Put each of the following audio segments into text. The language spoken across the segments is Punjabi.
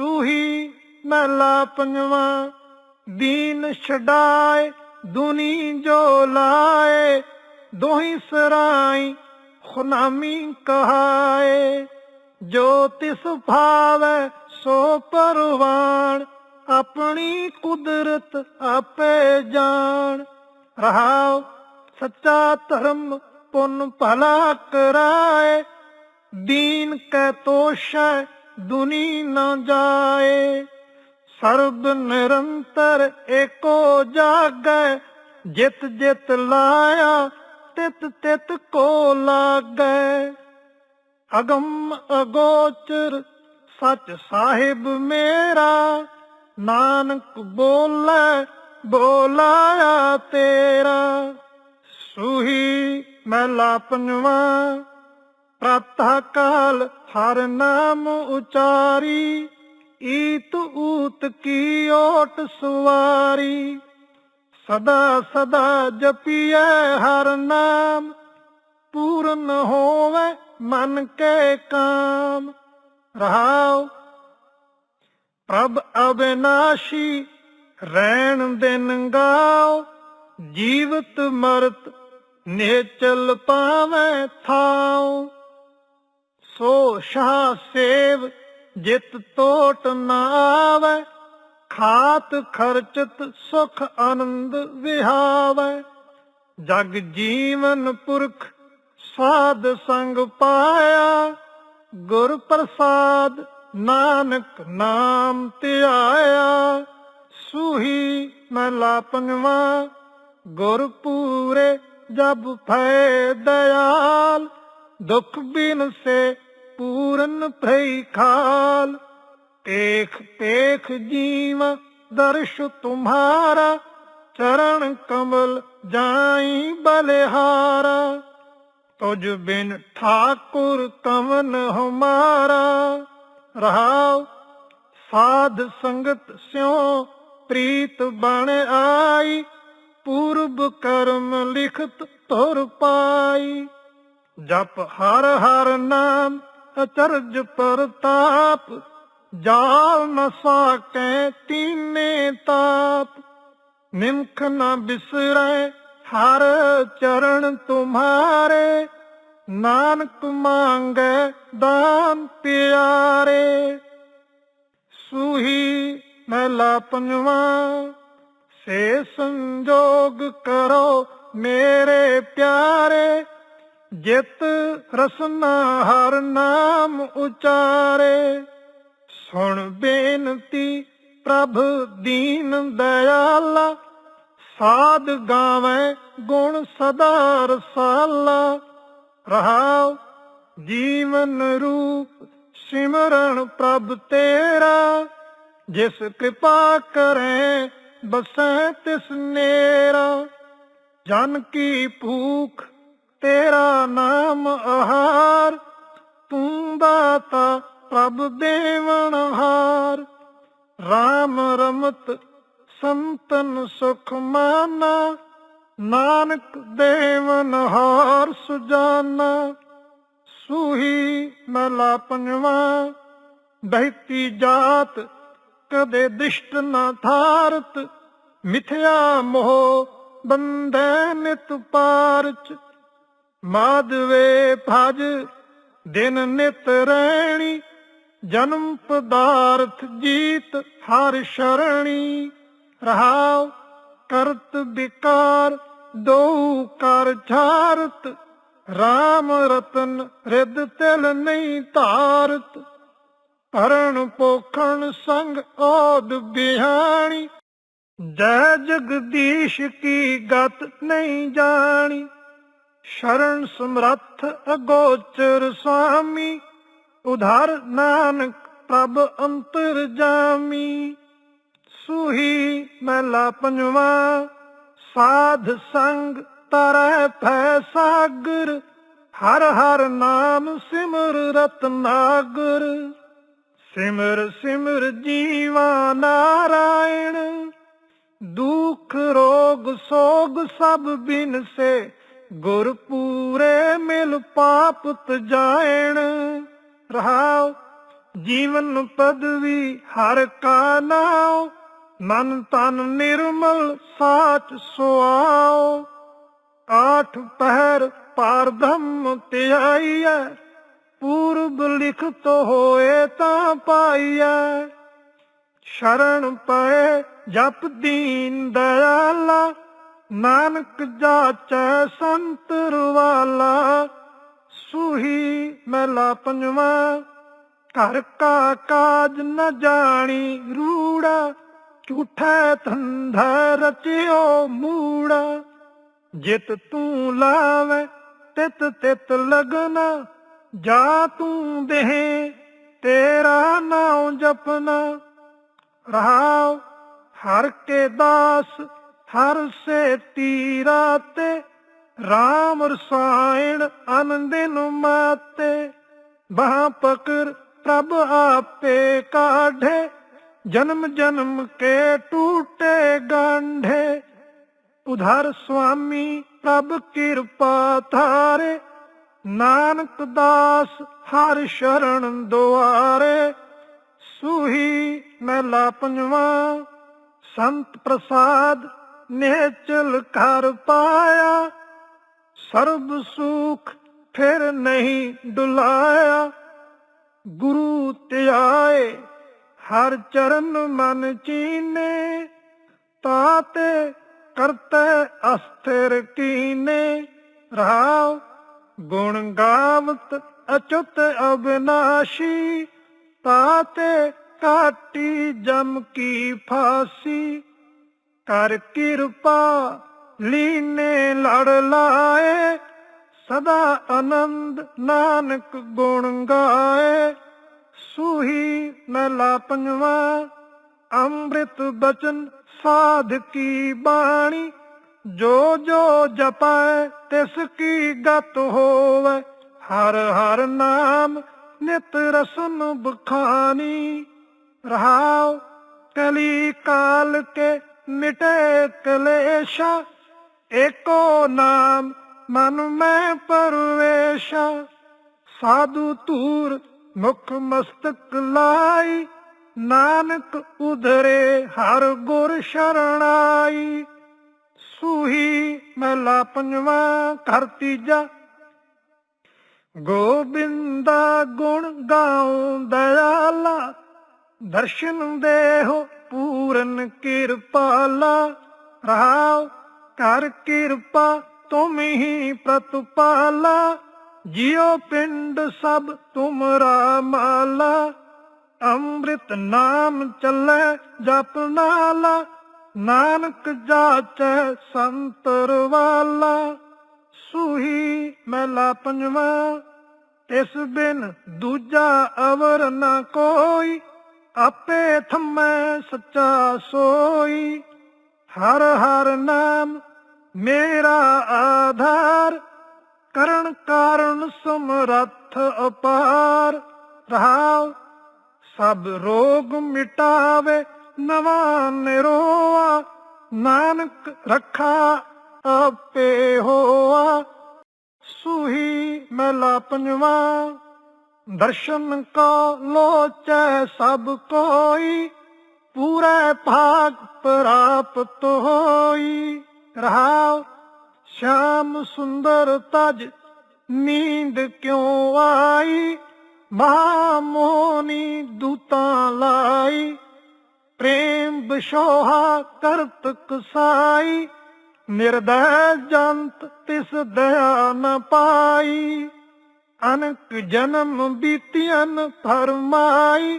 ਸੂਹੀ ਮਹਿਲਾ ਪੰਜਵਾ ਦੀਨ ਛਡਾਏ, ਦੁਨੀ ਜੋ ਲਾਏ, ਦੋਹੀ ਸਰਾਈ ਖੁਨਾਮੀ ਕਹਾਏ। ਜੋ ਤਿਸ ਭਾਵੈ ਸੋ ਪਰਵਾਨ ਆਪਣੀ ਕੁਦਰਤ ਆਪੇ ਜਾਣ। ਰਹਾਉ ਸੱਚਾ ਧਰਮ ਪੁੰਨ ਭਲਾ ਕਰਾਏ, ਦੀਨ ਕੈ ਤੋਸ਼ੈ ਦੁਨੀ ਨਾ ਜਾਏ। ਸਰਬ ਨਿਰੰਤਰ ਏਕੋ ਜਾਗੈ। ਜਿਤ ਜਿਤ ਲਾਇਆ, ਤਿਤ ਤਿਤ ਕੋ ਲਾਗੈ। ਅਗਮ ਅਗੋਚਰ ਸਚ ਸਾਹਿਬ ਮੇਰਾ। ਨਾਨਕ ਬੋਲੇ, ਬੋਲਾਇਆ ਤੇਰਾ। ਸੂਹੀ ਮਹਿਲਾ ਪੰਜਵਾ। ਪ੍ਰਾਤಃ ਕਾਲ ਹਰ ਨਾਮ ਉਚਾਰੀ, ਈਤ ਊਤ ਕੀ ਓਟ ਸਵਾਰੀ। ਸਦਾ ਸਦਾ ਜਪੀਐ ਹਰ ਨਾਮ, ਪੂਰਨ ਹੋਵੇ ਮਨ ਕੇ ਕਾਮ। ਰਹਾਉ, ਪ੍ਰਭ ਅਬਿਨਾਸ਼ੀ ਰਹਿਣ ਦਿਨ ਗਾਓ ਜੀਵਤ ਮਰਤ ਨਿਹਚਲ ਪਾਵੇਂ ਥਾਉ। ਸੋ ਸ਼ਾਹ ਸੇਵ ਜਿਤ ਤੋਟ ਨਾ ਆਵੇ ਖਾਤ ਖਰਚਤ ਸੁਖ ਆਨੰਦ ਵਿਹਾਵੇ। ਜਗ ਜੀਵਨ ਪੁਰਖ ਸਾਧ ਸੰਗ ਪਾਇਆ, ਗੁਰ ਪ੍ਰਸਾਦ ਨਾਨਕ ਨਾਮ ਧਿਆਇਆ। ਸੂਹੀ ਮਹਿਲਾ ਪੰਜਵਾ, ਗੁਰ ਪੂਰੇ ਜਬ ਫੈ ਦਇਆਲ। ਦੁਖ ਬਿਨ ਸੇ ਪੂਰਨ ਭਈ ਖਾਲ। ਦੇਖ ਦੇਖ ਜੀਵ ਦਰਸ਼ ਤੁਮਹਾਰਾ ਚਰਨ ਕਮਲ ਜਾਈ ਬਲਿਹਾਰਾ। ਤੁਝ ਬਿਨ ਠਾਕੁਰ ਕਮਨ ਹਮਾਰਾ। ਰਹਾਉ ਸਾਧ ਸੰਗਤ ਸਿਉ ਪ੍ਰੀਤ ਬਣ ਆਈ, ਪੂਰਬ ਕਰਮ ਲਿਖਤ ਤੁਰ ਪਾਈ। ਜਪ ਹਰ ਹਰ ਨਾਮ ਅਚਰਜ ਪ੍ਰਤਾਪ। ਜਾਲ ਨ ਸਾਕੈ ਤੀਨੇ ਤਾਪ। ਨਿਮਖ ਨ ਬਿਸਰੈ ਹਰ ਚਰਨ ਤੁਮਾਰੇ। ਨਾਨਕ ਮੰਗੈ ਦਾਨ ਪਿਆਰੇ। ਸੂਹੀ ਮਹਿਲਾ ਪੰਜਵਾ, ਸੇ ਸੰਜੋਗ ਕਰੋ ਮੇਰੇ ਪਿਆਰੇ। ਜਿਤ ਰਸਨਾ ਹਰ ਨਾਮ ਉਚਾਰੇ, ਸੁਣ ਬੇਨਤੀ ਪ੍ਰਭ ਦੀਨ ਦਇਆਲਾ, ਸਾਧ ਗਾਵੇ ਗੁਣ ਸਦਾ ਰਸਾਲਾ। ਰਹਾਉ ਜੀਵਨ ਰੂਪ ਸਿਮਰਨ ਪ੍ਰਭ ਤੇਰਾ, ਜਿਸ ਕਿਰਪਾ ਕਰੇ ਬਸੈ ਤਿਸ ਨੇਰਾ। ਜਨ ਕੀ ਭੂਖ ਤੇਰਾ ਨਾਮ ਆਹਾਰ, ਤੂੰ ਦਾਤਾ ਪ੍ਰਭ ਦੇਵਨ ਹਾਰ। RAM ਰਮਤ ਸੰਤਨ ਸੁਖ ਮਾਨਾ, ਨਾਨਕ ਦੇਵਨ ਹਾਰ ਸੁਜਾਨਾ। ਸੂਹੀ ਮਹਿਲਾ ਪੰਜਵਾ, ਬਹਿਤੀ ਜਾਤ ਕਦੇ ਦਿਸ਼ਟ ਨਾ ਥਾਰਤ ਮਿਥਿਆ ਮੋਹ ਬੰਧੈ ਨਿਤ ਪਾਰਚ। ਮਾਧਵੇ ਭਜ, ਦਿਨ ਨਿਤ ਰਹਿਣੀ ਜਨਮ ਪਦਾਰਥ ਜੀਤ ਹਰ ਸ਼ਰਣੀ। ਰਹਾਉ ਕਰਤ ਵਿਕਾਰ ਦੋ ਕਰ ਛਾਰਤ RAM ਰਤਨ ਰਿਦ ਤਿਲ ਨਹੀਂ ਧਾਰਤ। ਭਰਨ ਪੋਖਣ ਸੰਗ ਔਦ ਬਿਹਾਣੀ, ਜੈ ਜਗਦੀਸ਼ ਕੀ ਗਤ ਨਹੀਂ ਜਾਣੀ। ਸ਼ਰਨ ਸਮਰੱਥ ਅਗੋਚਰ ਸੁਆਮੀ, ਉਧਾਰ ਨਾਨਕ ਪ੍ਰਭ ਅੰਤਰ ਜਾਮੀ। ਸੁਹੀ ਮਹਿਲਾ ਪੰਜਵਾ, ਸਾਧ ਸੰਗ ਤਰੈ ਭੈ ਸਾਗਰ, ਹਰ ਹਰ ਨਾਮ ਸਿਮਰ ਰਤਨਾਗਰ। ਸਿਮਰ ਸਿਮਰ ਜੀਵਾ ਨਾਰਾਇਣ, ਦੁਖ ਰੋਗ ਸੋਗ ਸਭ ਬਿਨ ਸੇ ਗੁਰ ਪੂਰੇ ਮਿਲ ਪਾਪ ਤਜਾਇਣ ਰਹਾਉ, ਜੀਵਨ ਪਦਵੀ ਹਰ ਕਾ ਨਾਉ, ਮਨ ਤਨ ਨਿਰਮਲ ਸਾਚ ਸੁਆਓ ਆਠ ਪਹਿਰ ਪਾਰ ਬ੍ਰਹਮ ਧਿਆਈਐ ਪੂਰਬ ਲਿਖਤ ਹੋਏ ਤਾਂ ਪਾਈਐ। ਸ਼ਰਨ ਪਏ ਜਪ ਦੀਨ ਦਇਆਲਾ ਨਾਨਕ ਜਾਚੈ ਸੰਤ ਵਾਲਾ ਸੂਹੀ ਮਹਿਲਾ ਪੰਜਵਾਂ। ਘਰ ਕਾ ਕਾਜ ਨ ਜਾਣੀ ਰੂੜਾ, ਝੂਠਾ ਧੰਧਾ ਰਚਿਓ ਮੂੜਾ। ਜਿਤ ਤੂੰ ਲਾਵੇ, ਤਿਤ ਤਿਤ ਲਗਨਾ, ਜਾ ਤੂੰ ਦੇਹ, ਤੇਰਾ ਨਾਮ ਜਪਨਾ। ਰਹਾਉ ਹਰ ਕੇ ਦਾਸ ਹਰ ਸੇ ਤੀਰਾ ਤੇ ਰਾਮ ਰਸਾਇਣ ਅਨੰਦਿਨ ਮਾਤੇ। ਬਾਹ ਪਕਰ ਪ੍ਰਭ ਆਪੇ ਕਾਢੇ, ਜਨਮ ਜਨਮ ਕੇ ਟੂਟੇ ਗੰਢੇ। ਉਧਰ ਸੁਆਮੀ ਪ੍ਰਭ ਕਿਰਪਾ ਧਾਰੇ, ਨਾਨਕ ਦਾਸ ਹਰ ਸ਼ਰਨ ਦੁਆਰੇ। ਸੁਹੀ ਮਹਿਲਾ ਪੰਜਵਾਂ, ਸੰਤ ਪ੍ਰਸਾਦ ਨੇਚਲ ਘਰ ਪਾਇਆ, ਸਰਬ ਸੁਖ ਫਿਰ ਨਹੀਂ ਡੁਲਾਇਆ। ਗੁਰੂ ਧਿਆਏ ਹਰ ਚਰਨ ਮਨ ਚੀਨੇ ਤਾਤੇ ਕਰਤੇ ਅਸਥਿਰ ਕੀਨੇ। ਰਾਵ ਗੁਣ ਗਾਵਤ ਅਚੁਤ ਅਬਨਾਸ਼ੀ ਤਾਤੇ ਕਾਟੀ ਜਮ ਕੀ ਫਾਸੀ। ਕਰ ਕਿਰਪਾ, ਲੀਨੇ ਲੜ ਲਾਏ, ਸਦਾ ਆਨੰਦ ਨਾਨਕ ਗੁਣ ਗਾਏ। ਸੂਹੀ ਮਹਿਲਾ ਪੰਜਵਾਂ, ਅੰਮ੍ਰਿਤ ਬਚਨ ਸਾਧ ਕੀ ਬਾਣੀ। ਜੋ ਜੋ ਜਪੈ, ਤਿਸ ਕੀ ਗਤ ਹੋਵੇ। ਹਰ ਹਰ ਨਾਮ ਨਿਤ ਰਸਨ ਬਖਾਨੀ। ਰਹਾਉ ਕਲੀ ਕਾਲ ਕੇ ਮਿਟੇ ਕਲੇਸ਼ਾ, ਏਕੋ ਨਾਮ ਮਨ ਮੈਂ ਪਰਵੇਸ਼ਾ। ਸਾਧੂ ਧੂਰ ਮੁਖ ਮਸਤਕ ਲਾਈ, ਨਾਨਕ ਉਧਰੇ ਹਰ ਗੁਰ ਸ਼ਰਣਾਈ। ਸੂਹੀ ਮਹਿਲਾ ਪੰਜਵਾਂ ਘਰ ਤੀਜਾ। ਗੋਬਿੰਦਾ ਗੁਣ ਗਾਉਂ ਦਇਆਲਾ, ਦਰਸ਼ਨ ਦੇਹੋ ਪੂਰਨ ਕਿਰਪਾਲਾ ਰਹਾਉ ਕਰ ਕਿਰਪਾ, ਤੁਮ ਹੀ ਪ੍ਰਤਪਾਲਾ। ਜਿਉ ਪਿੰਡ ਸਭ ਤੁਮਰਾ ਮਾਲਾ, ਅੰਮ੍ਰਿਤ ਨਾਮ ਚੱਲੇ ਜਪ ਨਾਲਾ। ਨਾਨਕ ਜਾਚੈ ਸੰਤਰ ਵਾਲਾ, ਸੂਹੀ ਮਹਿਲਾ ਪੰਜਵਾਂ। ਇਸ ਬਿਨ ਦੂਜਾ ਅਵਰ ਨਾ ਕੋਈ ਆਪੇ ਥੰਮੈ ਸੱਚਾ ਸੋਈ। ਹਰ ਹਰ ਨਾਮ ਮੇਰਾ ਆਧਾਰ। ਕਰਨ ਕਾਰਨ ਸਮਰੱਥ ਅਪਾਰ। ਰਹਾਉ, ਸਭ ਰੋਗ ਮਿਟਾਵੇ, ਨਵਾਂ ਨਿਰੋਆ। ਨਾਨਕ ਰੱਖਾ ਆਪੇ ਹੋਆ। ਸੂਹੀ ਮਹਿਲਾ ਪੰਜਵਾਂ। ਦਰਸ਼ਨ ਕੋ ਲੋਚੈ ਸਭ ਕੋਈ, ਪੂਰੇ ਭਾਗ ਪ੍ਰਾਪਤ ਹੋਈ। ਰਹਾਉ, ਸ਼ਾਮ ਸੁੰਦਰ ਤਜ, ਨੀਂਦ ਕਿਉ ਆਈ? ਮਹਾਮੋਨੀ ਦੂਤਾਂ ਲਾਈ। ਪ੍ਰੇਮ ਬਿਸ਼ੋਹਾ ਕਰਤ ਕਸਾਈ ਨਿਰਦੈ ਜੰਤ ਤਿਸ ਦਇਆ ਨ ਪਾਈ। ਅਨਕ ਜਨਮ ਬੀਤੀਆਂ ਫਰਮਾਈ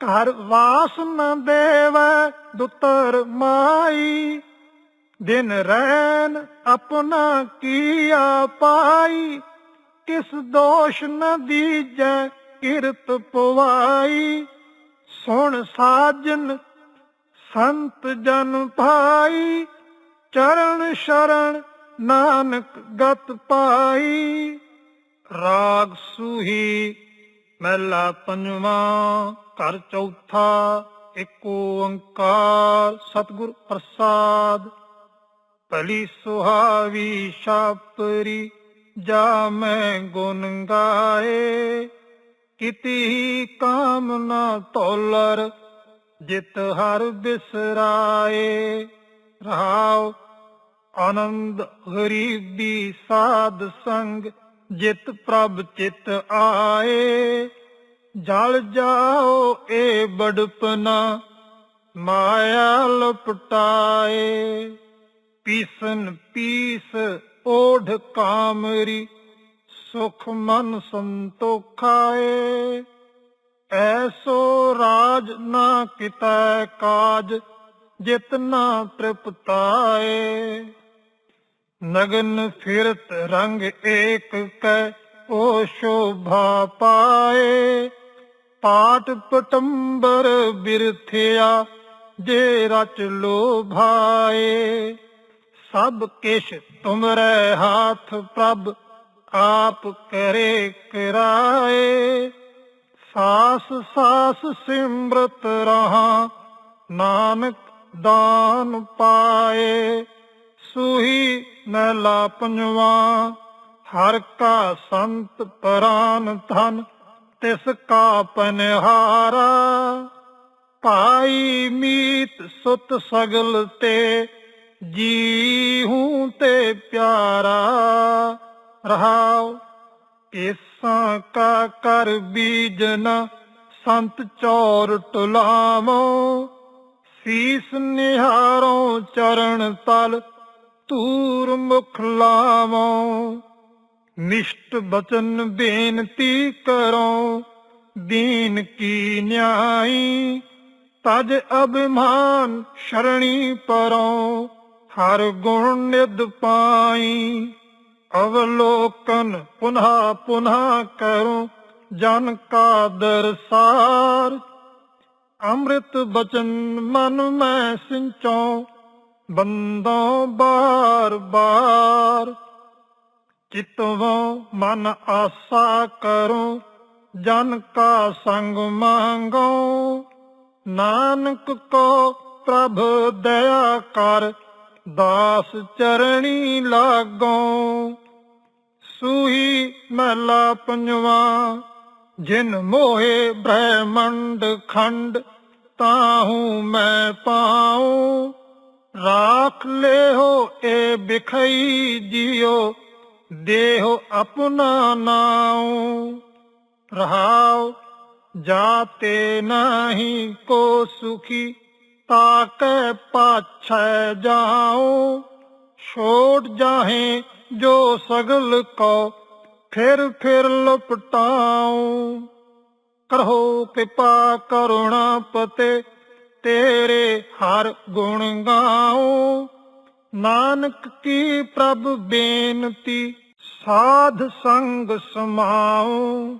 ਘਰ ਵਾਸ ਨ ਦੇਵੈ ਦੁਤਰ ਮਾਈ। ਦਿਨ ਰੈਨ ਆਪਣਾ ਕੀਆ ਪਾਈ, ਕਿਸ ਦੋਸ਼ ਨ ਦੀਜੈ ਕਿਰਤ ਪਵਾਈ ਸੁਣ ਸਾਜਨ ਸੰਤ ਜਨ ਭਾਈ, ਚਰਨ ਸ਼ਰਨ ਨਾਨਕ ਗਤ ਪਾਈ। ਰਾਗ ਸੂਹੀ ਮਹਿਲਾ ਪੰਜਵਾਂ, ਘਰ ਚੌਥਾ ਏਕ ਓੰਕਾਰ, ਸਤਿਗੁਰ ਪ੍ਰਸਾਦ। ਭਲੀ ਸੁਹਾਵੀ ਸ਼ਾਪਰੀ ਜਾ ਮੈਂ ਗੁਣ ਗਾਏ, ਕਿਤੀ ਕਾਮਨਾ ਤੋਲਰ ਜਿਤ ਹਰ ਬਿਸਰਾਏ। ਰਹਾਉ ਆਨੰਦ ਗਰੀਬੀ ਸਾਧ ਸੰਗ ਜਿਤ ਪ੍ਰਭ ਚਿਤ ਆਏ, ਜਲ ਜਾਓ ਏ ਬੜਪਨਾ, ਮਾਇਆ ਲਪਟਾਏ। ਪੀਸਨ ਪੀਸ ਓਢ ਕਾਮਰੀ, ਸੁਖ ਮਨ ਸੰਤੋਖਾਏ। ਐਸੋ ਰਾਜ ਨਾ ਕਿਤੈ ਕਾਜ ਜਿਤਨਾ ਤ੍ਰਿਪਤਾਏ। ਨਗਨ ਫਿਰਤ ਰੰਗ ਏਕ ਕੈ ਓ ਸ਼ੋਭਾ ਪਾਏ। ਪਾਟ ਪਟੰਬਰ ਬਿਰਥਿਆ, ਜੇ ਰਚ ਲੋਭਾਏ। ਸਭ ਕਿਛ ਤੁਮਰੇ ਹਾਥ ਪ੍ਰਭ, ਆਪ ਕਰੇ ਕਰਾਏ। ਸਾਸ ਸਾਸ ਸਿਮਰਤ ਰਹਾ, ਨਾਨਕ ਦਾਨ ਪਾਏ। ਸੂਹੀ ਮਹਿਲਾ ਪੰਜਵਾ, ਹਰ ਕਾ ਸੰਤ ਪ੍ਰਾਨ ਧਨ, ਤਿਸ ਕਾ ਪਨਹਾਰਾ। ਭਾਈ ਮੀਤ ਸੁਤ ਸਗਲ ਤੇ ਜੀ ਹੂੰ ਤੇ ਪਿਆਰਾ। ਰਹਾਉ ਕੇਸਾਂ ਕਾ ਕਰ ਬੀਜਨਾ ਸੰਤ ਚੌਰ ਟੁਲਾਵੋ। ਸੀਸ ਨਿਹਾਰੋਂ ਚਰਨ ਤਲ ਧੂਰ ਮੁਖ ਲਾਵੋ। ਨਿਸ਼ਟ ਬਚਨ ਬੇਨਤੀ ਕਰੋ। ਦੀਨ ਕੀ ਨਿਆਈ, ਤਜ ਅਭਿਮਾਨ ਸ਼ਰਣੀ ਪਰੋ। ਹਰ ਗੁਣ ਨਿਦ ਪਾਈ, ਅਵਲੋਕਨ ਪੁਨਹਾ ਪੁਨਹਾ ਕਰੋ। ਜਨ ਕਾ ਦਰਸਾਰ ਅੰਮ੍ਰਿਤ ਬਚਨ ਮਨ ਮੈਂ ਸਿੰਚੋ। ਬੰਦੋਂ ਬਾਰ ਬਾਰ ਚਿਤਵੋ ਮਨ ਆਸਾ ਕਰੋ, ਜਨ ਕਾ ਸੰਗ ਮੰਗੋ। ਨਾਨਕ ਕੋ ਪ੍ਰਭ ਦਇਆ ਕਰ, ਦਾਸ ਚਰਣੀ ਲਾਗੋ। ਸੂਹੀ ਮਹਲਾ ਪੰਜਵਾ, ਜਿਨ ਮੋਹੇ ਬ੍ਰਹਮੰਡ ਖੰਡ ਤਾਹੂ ਮੈਂ ਪਾਉ। ਰਾਖ ਲਿਓ ਏ ਬਿਖਈ ਜਿਉ, ਦੇਹੁ ਆਪਣਾ ਨਾਉ। ਰਹਾਉ, ਜਾਤੇ ਨਹੀਂ ਕੋ ਸੁਖੀ, ਤਾਕੈ ਪਾਛੈ ਜਾਉ। ਛੋੜ ਜਾਹੇ ਜੋ ਸਗਲ ਕੋ ਫਿਰ ਫਿਰ ਲਪਟਾਉ। ਕਰੋ ਕਿਰਪਾ ਕਰੁਣਾ ਪਤੇ ਤੇਰੇ ਹਰ ਗੁਣ ਗਾਉ। ਨਾਨਕ ਕੀ ਪ੍ਰਭ ਬੇਨਤੀ ਸਾਧ ਸੰਗ ਸਮਾਉ।